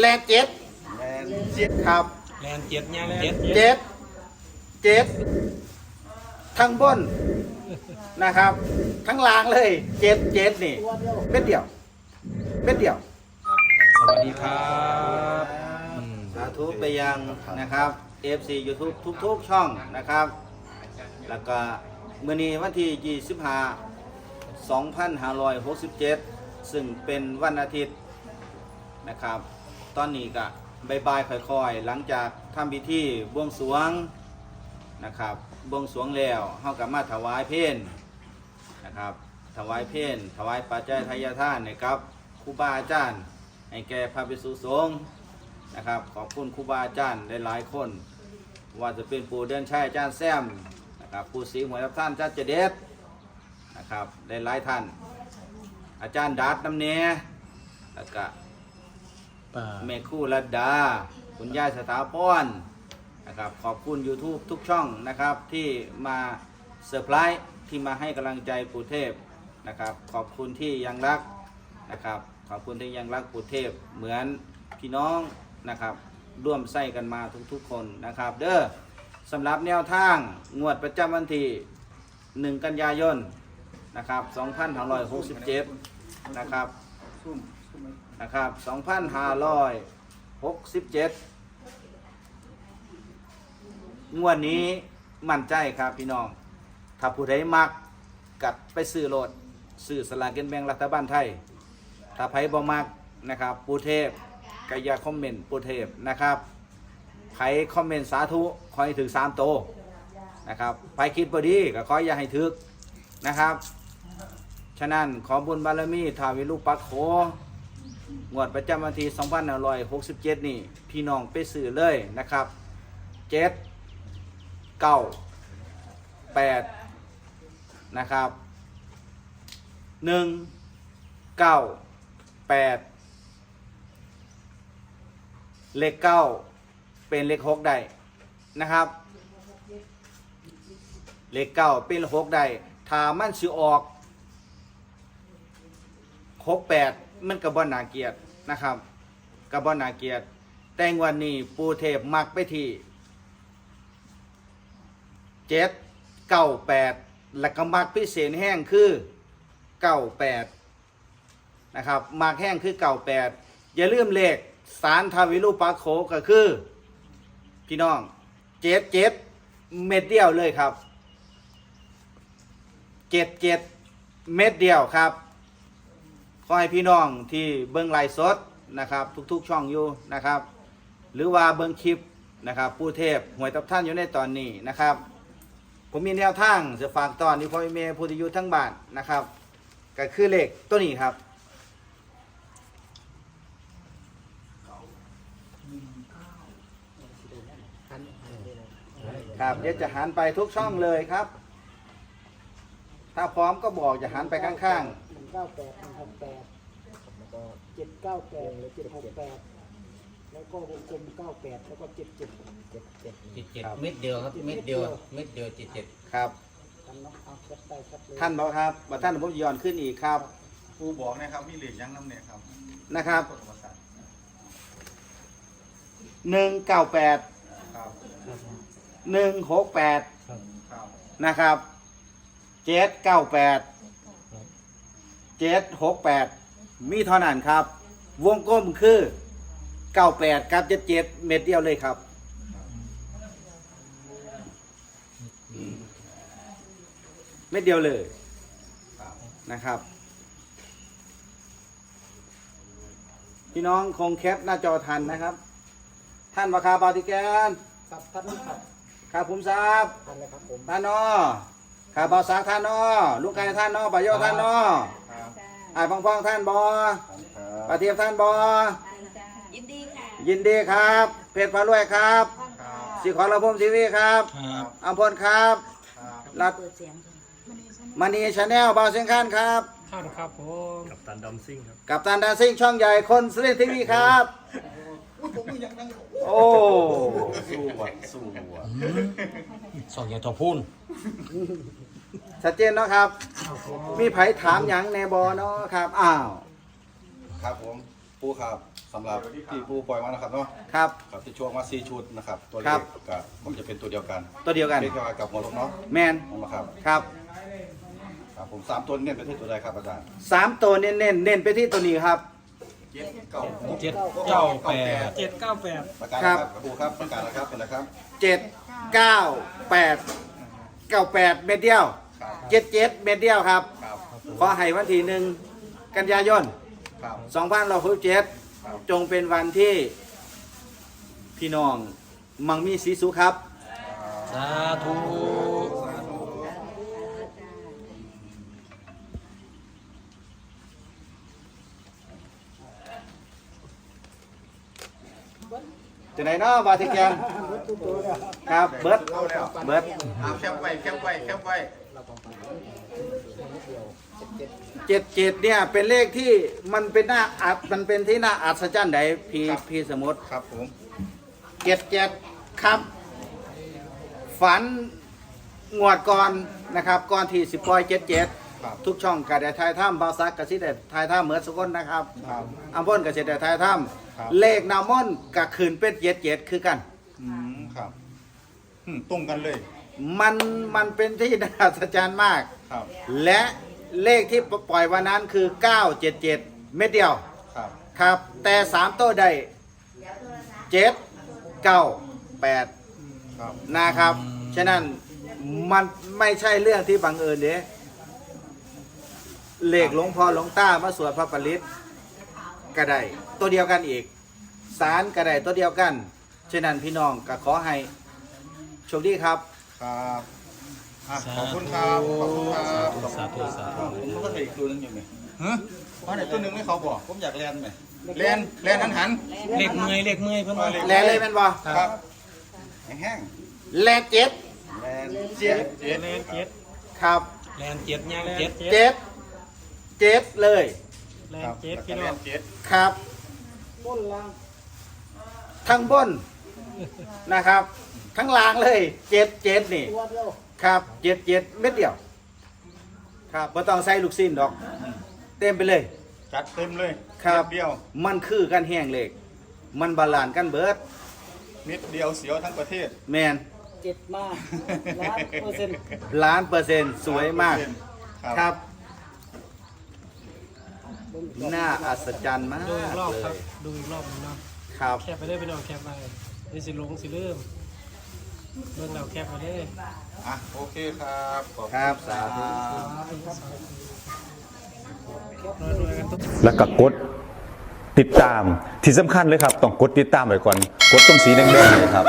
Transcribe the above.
แลนเจ็ดแมนเจ็ดครับแลนเจ็ดเนี่ยเจ็ดเจ็ดเจ็ดทั้งบนนะครับ ทั้งล่างเลยเจ็ดเจ็ดนี่เม็ดเดียวเม็ดเดียว สวัสดีครับอืมสาธุไปยังนะครับ FC YouTube ทุกๆช่องนะครับ แล้วก็มื้อนี้วันที่ 25 2567 ซึ่งเป็นวันอาทิตย์นะครับ ตอนนี้ก็บายๆค่อยๆ หลังจากทำพิธีบวงสรวงนะครับบวงสรวงแล้วเฮากับมาถวายเพลนะครับถวายเพลถวายปัจจัยทายทานให้กับครูบาอาจารย์ให้แก่พระภิกษุสงฆ์นะครับ ขอบคุณครูบาอาจารย์หลายๆคน ว่าจะเป็นปู่เดินชัยอาจารย์แซมนะครับปู่ศรีหวรับท่านอาจารย์เจเดชนะครับได้หลายท่าน อาจารย์ดัดน้ำเนแล้วก็ ป่าแม่คู่รัดดา คุณยายสถาพรนะครับ ขอบคุณ YouTube ทุกช่องนะครับ ที่มาเซอร์ไพรส์ที่มาให้กำลังใจปู่เทพนะครับ ขอบคุณที่ยังรักนะครับ ขอบคุณที่ยังรักปู่เทพ เหมือนพี่น้องนะครับ ร่วมใส่กันมาทุกๆคนนะครับ เด้อสำหรับแนวทางงวดประจำวันที่ 1 กันยายนนะครับ2567 นะครับ นะครับ2567งวดนี้มั่นใจครับพี่น้อง ถ้าผู้ใดมักกัดไปซื้อโลดซื้อสลากกินแบ่งรัฐบาลไทย ถ้าไผบ่มักนะครับปูเทพก็อย่าคอมเมนต์ปูเทพนะครับไผคอมเมนต์สาธุขอให้ถึงสามโตนะครับไผคิดบ่ดีก็ขออย่าให้ถึกนะครับ ฉะนั้นขอบุญบารมีทาวิลูกปักโข งวดประจำวันที่2567 นี่ พี่น้องไปซื้อเลยนะครับ 7 9 8 นะครับ 1 9 8 เลข 9 เป็นเลข 6 ได้นะครับ เลข 9 เป็นเลข 6 ได้ถ้ามันสิออกหกแปด มันกระบอนนาเกียรตินะครับกระบอนนาเกียรติแต่งวันนี้ปูเทพมักไปที่เจ็ดเก้าแปดและก็มักพิเศษแห้งคือเก้าแปดนะครับมักแห้งคือเก้าแปดอย่าลืมเลขสารทาวิรูปาโคก็คือ พี่น้องเจ็ดเจ็ดเม็ดเดียวเลยครับเจ็ดเจ็ดเม็ดเดียวครับ ขอให้พี่น้องที่เบิ้งไลฟ์สดนะครับทุกๆช่องอยู่นะครับ หรือว่าเบิ้งคลิปนะครับผู้เทพหวยตับท่านอยู่ในตอนนี้นะครับ ผมมีแนวทางจะฝากตอนนี้พ่อแม่ผู้ที่อยู่ทั้งบ้านนะครับก็คือเลขตัวนี้ครับครับเดี๋ยวจะหันไปทุกช่องเลยครับ ถ้าพร้อมก็บอกจะหันไปข้างหนึ่ง เก้าแปดหนึ่งหกแปดเจ็ดเก้าแปดเจ็ดหกแปดแล้วก็วงกลมเก้าแปดแล้วก็เจ็ดเจ็ดเจ็ดเจ็ดเจ็ดเจ็ดเม็ดเดียวครับเม็ดเดียวเม็ดเดียวเจ็ดเจ็ดๆครับกันเนาะเอาแคปไปครับเลยท่านบอกครับว่าท่านผมย้อนขึ้นอีกครับผู้บอกนะครับมีเหล็กยั้งน้ำเนี่ยครับนะครับกฎธรรมศาสตร์หนึ่งเก้าแปดครับหนึ่งหกแปดครับนะครับเจ็ดเก้าแปด เจ็ดหกแปดมีเท่านั้นครับ วงกลมคือเก้าแปดกับเจ็ดเจ็ดเม็ดเดียวเลยครับ เม็ดเดียวเลยครับนะครับ พี่น้องคงแคปหน้าจอทันนะครับ ท่านประคาบาติแกนครับท่านครับข้าภูมิทรัพย์ท่านเลยครับผมท่านนอข้าบอสักท่านนอลูกไก่ท่านนอปะโยท่านนอครับไอ้ายพองพองท่านบอครับปะเทียบท่านบอยินดีค่ะยินดีครับ เพชรพารวยครับครับสีขอระพมทีวีครับครับอัมพลครับครับรัตเปิดเสียงมณีชาแนลบาวเสียงข้านครับท่านครับผมกับตันดาซิ่งช่องใหญ่คนสลิดทีวีครับอุ้ยผมมีอย่างนั้นโอ้สู้ว่ะสู้ว่ะสองอย่างตัวพูน ชัดเจนเนาะครับ มีไผถามหยังในบอเนาะครับ อ้าว ครับผมผู้ครับสำหรับที่ผู้ปล่อยมานะครับเนาะครับ ครับที่ช่วงมาสี่ชุดนะครับ ตัวเลครัขบก็คงจะเป็นตัวเดียวกันตัวเดียวกัน เป็นเกี่ยวกับหัวลมเนาะแมนนะครับครับ ครับ ผมสามตัวเนี่ยเป็นที่ตัวใดครับอาจารย์สามตัวเน้นเน้นๆเน้นไปที่ตัวนี้ครับ เจ็ดเก้าเจ็ดเก้าแปดเจ็ดเก้าแปดประกาศครันะครับบครูครับประกาศนะครับเป็นนะครับ เจ็ดเก้าแปดเก้าแปดเม็ดเดียว ครับเจ็ดเจ็ดเม็ดเดียวครับ ครับขอให้วันที่หนึ่งกันยายนครับ สองพันเราคุเจ็ดครับ จงเป็นวันที่พี่น้องมังมีสีสุขครับ สาธุจะไหนเนาะบาทิแกนครับเบิร์ดเข้าแล้วเบิร์ด เอาแคปไว้แคปไว้แคปไว้ เจ็ดเจ็ดเนี่ยเป็นเลขที่มันเป็นหน้าอัศมันเป็นที่น่าอัศจรรย์ใดพี่พี่สมมติครับผม เจ็ดเจ็ดครับ ฝันงวดก่อนนะครับก่อนที่สิบปอยเจ็ดเจ็ดครับทุกช่องกระไดทายถ้ำบาวซักกระซิได้ทายถ้ำเหมือนสกุลนะครับครับอัมพลกระซิได้ทายถ้ครับำเลขนามอนกับคืนเป็ดเจ็ดเจ็ดคือกัน อืมครับอืมตรงกันเลย มันมันเป็นที่น่าอัศจรรย์มาก ครับและเลขที่ปล่อยวันนั้นคือ 977 เม็ดเดียวครับครับ แต่ 3 ตัวได้ 7 9 8 ครับนะครับ ฉะนั้นมันไม่ใช่เรื่องที่บังเอิญเด้เลขหลวงพ่อหลวงต้ามาสวดพระปริตก็ได้ตัวเดียวกันอีก สารก็ได้ตัวเดียวกัน ฉะนั้นพี่น้องก็ขอให้โชคดีครับ ครับอะขอบคุณครับ ขอบคุณครับสาธุสาธุผมก็อีกตัวหนึงอยู่ไหมฮะเพราะไหนตัวหนึงไม่เขาบอก ผมอยากเรียนไหมเรียนเรียนหันหันเลขเมื่อยเลขเมื่อยเพิ่นว่าแลเลยแม่นบ่ครับแห้งแลเจ็ดๆแลนเจ็ดเจ็ดเลขเจ็ดครับแลนเจ็ดย่างเจ็ดเจ็ดเจ็ดเลยเลคขรับเจ็ดแล้วพี่ก็น้เรีอยงนเจ็ดครับต้นล่างทั้งบนนะครับ ทั้งล่างเลยเจ็ดเจ็ดนี่ ตัวเดียวครับเจ็ดเจ็ดเม็ดเดียว ครับไม่ต้องใส่ลูกสิ้นดอก เต็มไปเลย จัดเต็มเลยครับ เม็ดเดียวมันคือกันแห้งเหล็ก มันบาลานซ์กันเบิด เม็ดเดียวเสียวทั้งประเทศ แมนเจ็ดมาล้านเปอร์เซ็นต์ล้านเปอร์เซ็นต์สวยมากครับครับน่าอัศจรรย์มากดูอีกรอบเลครับ ยดูอีกรอบหนึงเนาะ ครับ แคปไปเลยพี่น้องแคปไปนี่สิลงสิลืม เบิ่งเราแคปไปเลยอะโอเคครับขอบณครับสาธุ รวยๆกันทุก แล้วก็กดติดตามที่สำคัญเลยครับ ต้องกดติดตามไว้ก่อน กดตรงสีแดงๆเลยครับ